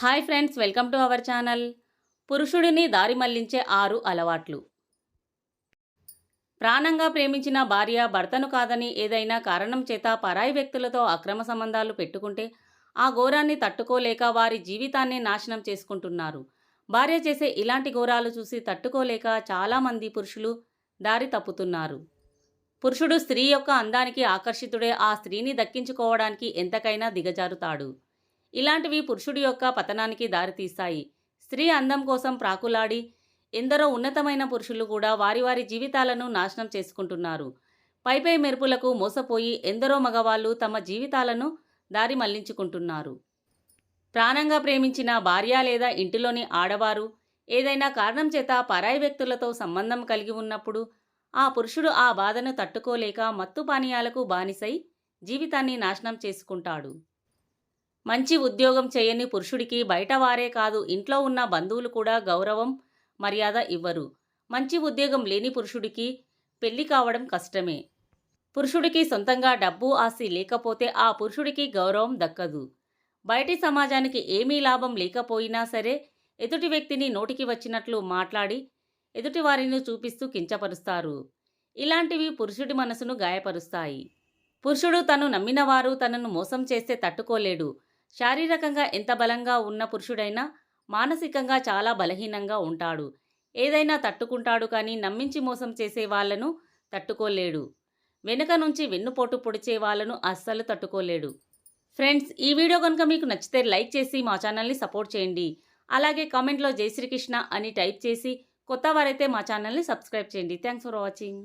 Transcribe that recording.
Hi friends welcome to our channel. పురుషుడిని దారి మళ్ళించే ఆరు అలవాట్లు. ప్రాణంగా ప్రేమించిన భార్య భర్తను కాదని ఏదైనా కారణం చేత పరాయి వ్యక్తులతో అక్రమ సంబంధాలు పెట్టుకుంటే ఆ ఘోరాన్ని తట్టుకోలేక వారి జీవితాన్ని నాశనం చేసుకుంటున్నారు. భార్య చేసే ఇలాంటి ఘోరాలు చూసి తట్టుకోలేక చాలామంది పురుషులు దారి తప్పుతున్నారు. పురుషుడు స్త్రీ యొక్క అందానికి ఆకర్షితుడే ఆ స్త్రీని దక్కించుకోవడానికి ఎంతకైనా దిగజారుతాడు. ఇలాంటివి పురుషుడి యొక్క పతనానికి దారితీస్తాయి స్త్రీ అందం కోసం ప్రాకులాడి ఎందరో ఉన్నతమైన పురుషులు కూడా వారి వారి జీవితాలను నాశనం చేసుకుంటున్నారు. పైపై మెరుపులకు మోసపోయి ఎందరో మగవాళ్ళు తమ జీవితాలను దారి మళ్ళించుకుంటున్నారు. ప్రాణంగా ప్రేమించిన భార్య లేదా ఇంటిలోని ఆడవారు ఏదైనా కారణం చేత పరాయి వ్యక్తులతో సంబంధం కలిగి ఉన్నప్పుడు ఆ పురుషుడు ఆ బాధను తట్టుకోలేక మత్తు పానీయాలకు బానిసై జీవితాన్ని నాశనం చేసుకుంటాడు. మంచి ఉద్యోగం చేయని పురుషుడికి బయట వారే కాదు ఇంట్లో ఉన్న బంధువులు కూడా గౌరవం మర్యాద ఇవ్వరు. మంచి ఉద్యోగం లేని పురుషుడికి పెళ్ళి కావడం కష్టమే. పురుషుడికి సొంతంగా డబ్బు ఆస్తి లేకపోతే ఆ పురుషుడికి గౌరవం దక్కదు. బయటి సమాజానికి ఏమీ లాభం లేకపోయినా సరే ఎదుటి వ్యక్తిని నోటికి వచ్చినట్లు మాట్లాడి ఎదుటి వారిని చూపిస్తూ కించపరుస్తారు. ఇలాంటివి పురుషుడి మనసును గాయపరుస్తాయి. పురుషుడు తను నమ్మినవారు తనను మోసం చేస్తే తట్టుకోలేడు. శారీరకంగా ఎంత బలంగా ఉన్న పురుషుడైనా మానసికంగా చాలా బలహీనంగా ఉంటాడు. ఏదైనా తట్టుకుంటాడు కానీ నమ్మించి మోసం చేసే వాళ్ళను తట్టుకోలేడు. వెనుక నుంచి వెన్నుపోటు పొడిచే వాళ్ళను అస్సలు తట్టుకోలేడు. ఫ్రెండ్స్ ఈ వీడియో కనుక మీకు నచ్చితే లైక్ చేసి మా ఛానల్ని సపోర్ట్ చేయండి. అలాగే కామెంట్లో జై శ్రీకృష్ణ అని టైప్ చేసి కొత్త వారైతే మా ఛానల్ని సబ్స్క్రైబ్ చేయండి. Thanks for watching.